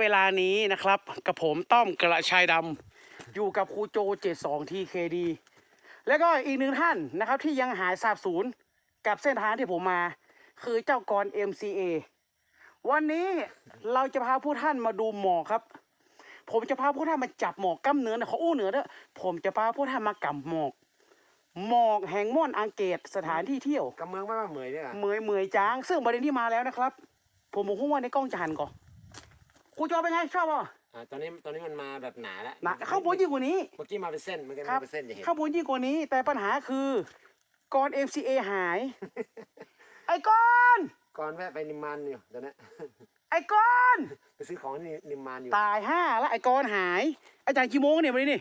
เวลานี้นะครับกับผมต้อมกระชายดำอยู่กับครูโจ 72 TKD แล้วก็อีกหนึ่งท่านนะครับที่ยังหายสาบสูญกับเส้นทางที่ผมมา คือเจ้ากร MCA วันนี้เราจะพาผู้ท่านมาดูหมอกครับ ผมจะพาผู้ท่านมาจับหมอกกำเนื้อนะเขาอู้เหนือเด้อผมจะพาผู้ท่านมากำหมอก หมอกแห่งม่อนอังเกตสถานที่เที่ยวกำเมืองไม่ว่าเหมยเนี่ยอะเหมยเหมยจางซึ่งประเด็นที่มาแล้วนะครับ ผมบอกว่าในกล้องจะหันก่อน ครูโจเป็นไงชอบป่ะอ่าตอนนี้ตอนนี้มันมาแบบหนาแล้วหนะข้างบนยิ่งกว่านี้ เมื่อกี้มาเป็นเส้นเมื่อกี้ครัมาบ เป็นเส้นจะเห็นข้างบนยิ่งกว่านี้ แต่ปัญหาคือก่อน MCA หาย ไอ้ก้อนก่อนแวะไปนิมมานอยู่ตอนนี้ ไอ้ก้อน ไปซื้อของที่นิมมานอยู่ตายห้าแล้วไอ้ก้อนหาย อาจารย์กี่โมงเนี่ยวันนี้นี่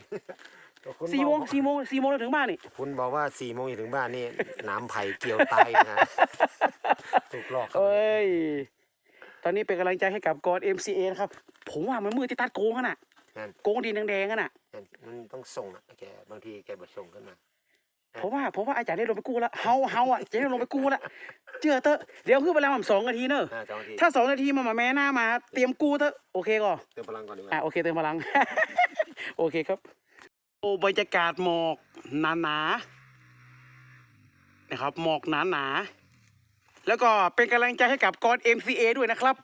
คุณสี่โมงบอกสี่โมงสี่โมงเราถึงบ้านนี่คุณบอกว่าสี่โมงถึงบ้านนี่ น้ำไผ่เกี่ยวตายนะถูกหลอกครับเอ้ย ตอนนี้เป็นกำลังใจให้กับกอน MCA นะครับ ผมว่ามันมือที่ตัดโกงกันน่ะนั่นโกงดินแดงๆกันน่ะนั่นมันต้องส่งอะแกบางทีแกบดส่งขึ้นมาผมว่าผมว่าอาจารย์ได้ลงไปกู้แล้วเฮาเฮาอะจะได้ลงไปกู้แล้วเชื่อเถอะเดี๋ยวคือเวลาผมสองนาทีเนอะอ่าจองทีถ้าสองนาทีมามาแม่หน้ามา เตรียมกู้เถอะโอเคก่อน เติมพลังก่อนดีกว่า อะโอเคเติมพลัง โอเคครับ โอ้บรรยากาศหมอกหนาหนาๆนะครับหมอกหนาหนาๆ แล้วก็เป็นกำลังใจให้กับกอน MCA ด้วยนะครับ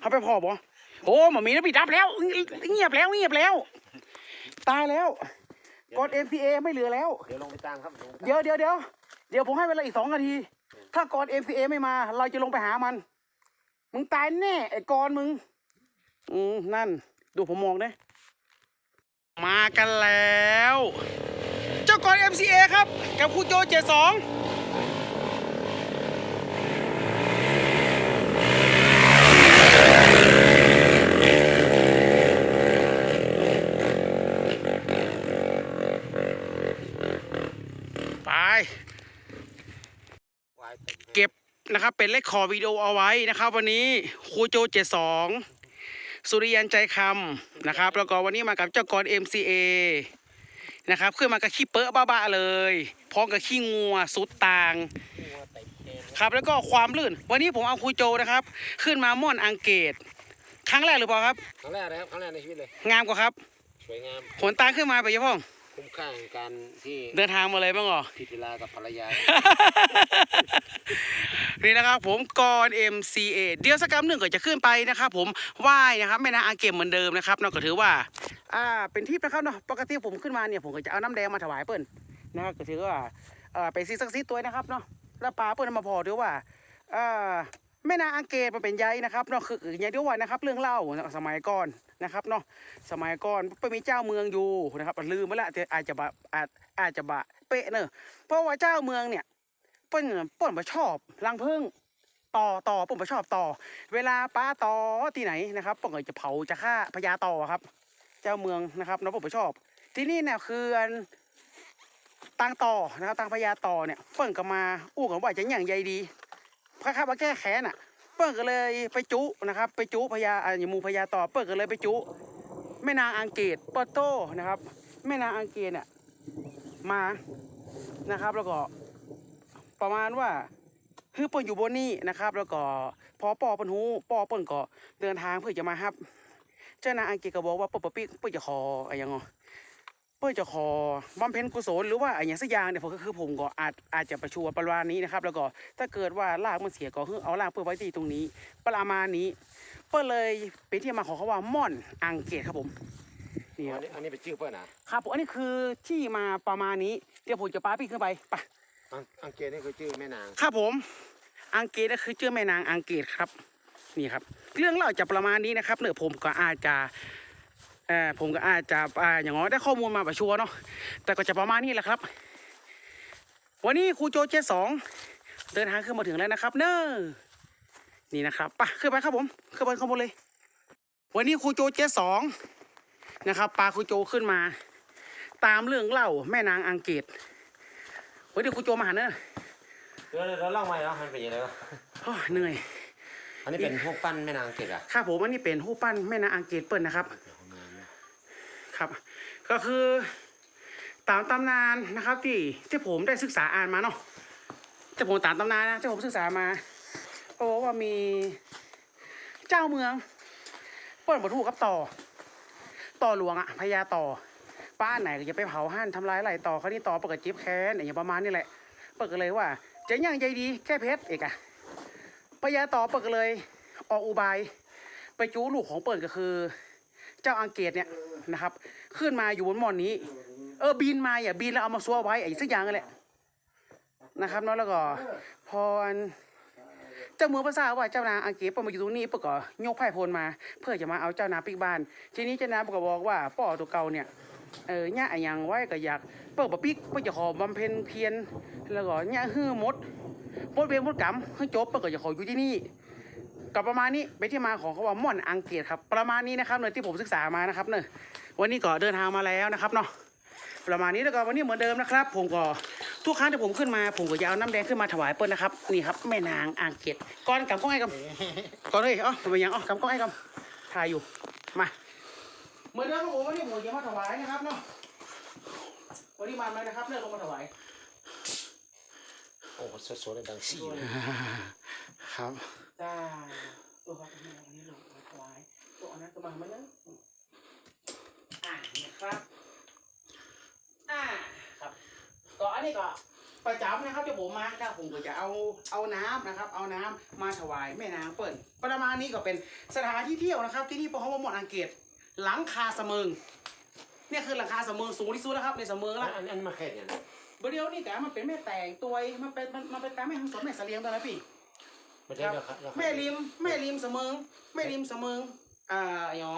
เขาไปพอบอโอ้หมามีนะปิดดับแล้ว เงียบแล้วเงียบแล้ว ตายแล้วกอน MCA ไม่เหลือแล้ว เดี๋ยวลงไปตามครับลงไปตามเดี๋ยวเดี๋ยวเดี๋ยวเดี๋ยวผมให้เวลาอีกสองนาที ถ้ากอน MCA ไม่มา เราจะลงไปหามัน มึงตายแน่ไอ้กอนมึง อืมนั่น ดูผมมองนะมากันแล้ว เจ้ากอน MCA ครับ กับครูโจเจ็ดสองไป ไว้ต็ม เก็บ นะครับเป็นเลขคอร์วิดีโอเอาไว้นะครับวันนี้ครูโจเจ็ดสองสุริยันใจคำนะครับ แล้วก็วันนี้มากับเจ้ากร MCA นะครับขึ้นมากับขี้เป๊ะบ้าๆเลยพร้อมกับขี้งัวสุดต่างหัวเต็มเต็มครับแล้วก็ความลื่น วันนี้ผมเอาครูโจนะครับ ขึ้นมาม่อนอังเกต ครั้งแรกหรือเปล่าครับครั้งแรกนะครับครั้งแรกในชีวิตเลยงามกว่าครับสวยงามผลตาขึ้นมาไปยังพ่อง คุ้มค่าแห่งการที่เดินทางมาเลยบ้างเหรอ ผิดเวลากับภรรยา นี่นะครับผมกร MCA เดี๋ยวสักกรรมหนึ่งก็จะขึ้นไปนะครับผมไหว้นะครับแม่นางอาเกมเหมือนเดิมนะครับเนาะก็ถือว่า อ่าเป็นทิปนะครับเนาะปกติผมขึ้นมาเนี่ยผมก็จะเอาน้ำแดงมาถวายเปิ้ลนะครับก็ถือว่าเอ่อเป็นซีซักซีตัวนะครับเนาะแล้วปลาเปิ้ลเอามาพอถือว่าอ่า แม่นางอังเกตมันเป็นใยนะครับเนาะคืออยางที่ว่านะครับ เรื่องเล่าสมัยก่อนนะครับเนาะสมัยก่อนไปมีเจ้าเมืองอยู่นะครับลืมไปละแต่อาจจะบะอาจอาจจะบะเป๊ะเนอะเพราะว่าเจ้าเมืองเนี่ยปิ้ลเปิ้ลมาชอบรังพึ่งต่อต่อปิ้ลมาชอบต่อ เวลาป้าต่อที่ไหนนะครับปิ้ลก็จะเผาจะฆ่าพญาต่อครับ เจ้าเมืองนะครับเน้องเปิ้ลมาชอบ ที่นี่เนี่ยคืออันตังต่อนะครับตังพญาต่อเนี่ยเปิ้ลก็มาอู้กันว่าจะอย่างใยดี พระข้ามาแก้แค้นอะ เปิ้ลก็เลยไปจุนะครับ ไปจุพญาอ่าอย่หมูพญาต่อเปิ้ลก็เลยไปจุแม่นางอังเกตเปอโต้นะครับแม่นางอังเกตเนี่ยมานะครับ แล้วก็ประมาณว่าคือเปิ้นอยู่บนนี้นะครับ แล้วก็พอปอเปิ้นฮู้ปอเปิ้นก็เดินทางเพื่อจะมาครับ เจ้านางอังเกฤษก็บอกว่าเปิ้นปะปิ๊กเปิ้นจะขออะไรย่างเงี้ย เปิ้นจะขอบำเพ็ญกุศลหรือว่าอะไรอย่างสักอย่างเนี่ยผมก็คือผมก็อาจอาจจะประชวรประมาณนี้นะครับ แล้วก็ถ้าเกิดว่าลากมันเสียก็คือเอาลากเปิ้นไว้ที่ตรงนี้ ประมาณนี้เปิ้นเลยเป็นที่มาของเขาว่าม่อนอังเกตครับผมนี่คอัรันบนี้อันนี้เป็นชื่อเพื่อนนะครับผมอันนี้คือที่มาประมาณนี้เดี๋ยวผมจะป้าพี่ขึ้นไปไปอังอังเกตนี่คือชื่อแม่นางครับผม อังเกตก็คือชื่อแม่นางอังเกตครับ นี่ครับ เรื่องเล่าจะประมาณนี้นะครับเนื้อผมก็อาจจะ เอ่อผมก็อาจจะอ่าอย่างน้อยได้ข้อมูลมาแบบชัวร์เนาะแต่ก็จะประมาณนี้แหละครับ วันนี้ครูโจเจสองเดินทางขึ้นมาถึงแล้วนะครับ เนอะนี่นะครับไปขึ้นไปครับผมขึ้นไปข้างบนเลย วันนี้ครูโจเจสองนะครับปลาครูโจขึ้นมา ตามเรื่องเล่าแม่นางอังเกตวันนี้ครูโจมาหาเนอะเดี๋ยวเราเล่าใหม่แล้วมันเป็นยังไงวะโอ้ยเหนื่อย อันนี้เป็นพวกปั้นแม่นางอังเกตอะครับผมอันนี้เป็นรูปปั้นแม่นางอังเกตเปิ้ลนะครับ ครับ ก็คือตามตำนานนะครับ ที่ที่ผมได้ศึกษาอ่านมาเนาะที่ผมตามตำนานนะที่ผมศึกษามาก็บอกว่ามีเจ้าเมืองเปิ้ลบรรทุกกับต่อ ต่อหลวงอะพญาต่อป้าไหนก็จะไปเผาห้านทำลายไหลต่อเขานี่ต่อเปิดกับจิ๊บแค้นอย่างประมาณนี้แหละ เปิดก็เลยว่าจะยังใจดีแค่เพชรเอกอะพญาต่อเปิดก็เลย ออกอุบาย ไปจู้ลูกของเปิดก็คือ เจ้าอังเกตเนี่ย นะครับ ขึ้นมาอยู่บนหมอนนี้ เออบินมาอย่าบินแล้วเอามาซัวไว้ไอ้สักอย่างนั่นแหละนะครับเนาะแล้วก็พอเจ้าเมืองภาษาว่าเจ้านางอังเกตเปิดมาอยู่ตรงนี้เปิดก็ยกไพ่พลมา เพื่อจะมาเอาเจ้านางปิกบ้าน ทีนี้เจ้านางก็บอกว่าป่อตัวเก่าเนี่ยเออเนี่ยอะหยังไว้ก็อยากเปิดบะปิกเพื่อจะขอบำเพ็ญเพียรแล้วก็เนี่ยฮื้อมดมดเวรมดกรรมให้จบเปิดก็จะขออยู่ที่นี่ กับประมาณนี้เป็นที่มาของคำว่าม่อนอังเกตครับ ประมาณนี้นะครับเนื่อที่ผมศึกษามานะครับเนอะวันนี้ก็เดินทางมาแล้วนะครับเนาะประมาณนี้แล้วก็วันนี้เหมือนเดิมนะครับ ผมก็ทุกครั้งที่ผมขึ้นมา ผมก็จะเอาน้ำแดงขึ้นมาถวายเปิ้ลนะครับนี่ครับแม่นางอังเกตก่อนกำก้องไอ้กำก่อนเลยเอ๋อทำไมยังเอ๋อกำก้องไอ้กำถ่ายอยู่มาเหมือนเดิมครับผมวันนี้ผมจะมาถวายนะครับเนาะวันนี้มาไหมนะครับเลือกลงมาถวายโอ้โหสดๆเลยดังซี่เลย ครับจ้าตัวเขาเป็นอะไรนี่ลงมาถวายตัวอันนั้นก็มาไหมนะอ่าเนี่ยครับ อ่าครับก็อันนี้ก็ประจำนะครับที่ผมมาถ้าผมก็จะเอาเอาน้ำนะครับ เอาน้ำมาถวายแม่นางเปิ่นประมาณนี้ก็เป็นสถานที่เที่ยวนะครับ ที่นี่เพราะว่าหมดอังเกตหลังคาเสมิงเนี่ยคือหลังคาเสมิงสูงที่สุดแล้วครับในเสมิงอัแล้วนอันอันมาแค่เนี่ยนะเดี๋ยวนี่แกมันเป็นแม่แต่งตัวมันเป็นมันมันเป็นตามแม่ทางสวนแม่เสลียงตัวนะพี่ ไม่ได้ราคาราคาแม่ริมแม่ริมเสมิงแม่ริมเสมิงอ่าหยอ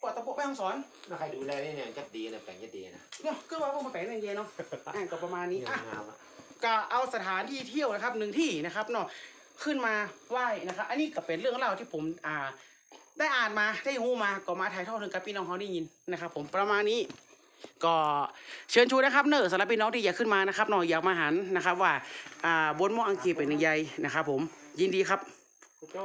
ปอดตะโปะแม่ห้องสอนถ้าใครดูแลนี่เนี่ยจัดดีนะแปลงจัดดีนะเนี่ยก็ว่าพวกมาแปลงในเย็นเนาะอ่าก็ประมาณนี้นี่อะงามอะก็เอาสถานที่เที่ยวนะครับหนึ่งที่นะครับเนาะขึ้นมาไหว้นะครับ อันนี้ก็เป็นเรื่องเล่าที่ผมอ่า ได้อ่านมาได้รู้มาก็มาถ่ายทอดถึงกับพี่น้องเขาได้ยินนะครับ ผมประมาณนี้ ก็เชิญชวนนะครับ เนอะสำหรับพี่น้องที่อยากขึ้นมานะครับเนาะอยากมาหันนะครับ ว่าอ่าบนหมออังกฤษเป็นยังไงนะครับ ผม ยินดีครับคุณโจ้